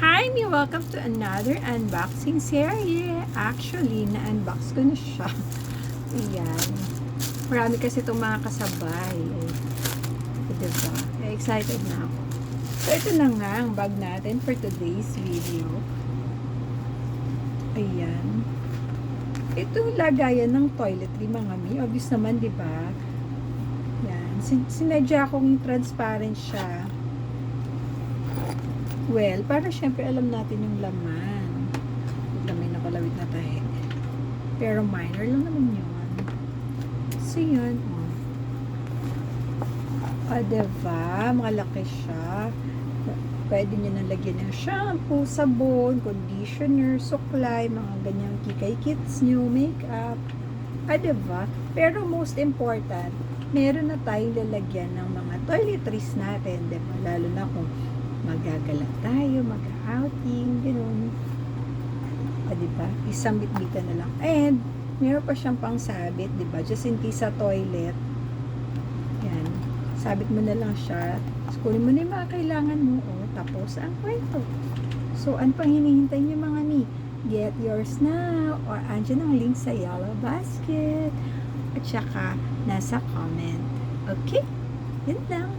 Hi, me! Welcome to another unboxing series. Actually, na-unbox ko na siya. Ayan. Marami kasi itong mga kasabay. Eh, diba? Eh, excited na ako. So, ito na nga ang bag natin for today's video. Ayan. Ito lagayan ng toiletry, mga mi. Obvious naman, di ba? Yan. Sin- sinadya kong transparent siya. Well, para syempre alam natin yung laman. Bigla may nakalawit na tayo. Pero minor lang naman yun. So, yun. O, oh, diba? Malaki siya. Pwede nyo nang lagyan ng shampoo, sabon, conditioner, suklay, mga ganyang kikay kits nyo, makeup. Ah, diba? Pero most important, meron na tayong lalagyan ng mga toiletries natin, diba? Lalo na kung magagala tayo, mag-outing, gano'n. O, diba? Isang bitbitan na lang. And, meron pa siyang pang sabit, diba? Just in case sa toilet. Yan. Sabit mo na lang siya. Kunin mo na yung mga kailangan mo. O, tapos ang kwento. So, ano pang hinihintay niyo mga ni? Get yours now. Or, andyan ang link sa yellow basket. At saka, nasa comment. Okay? Yan lang.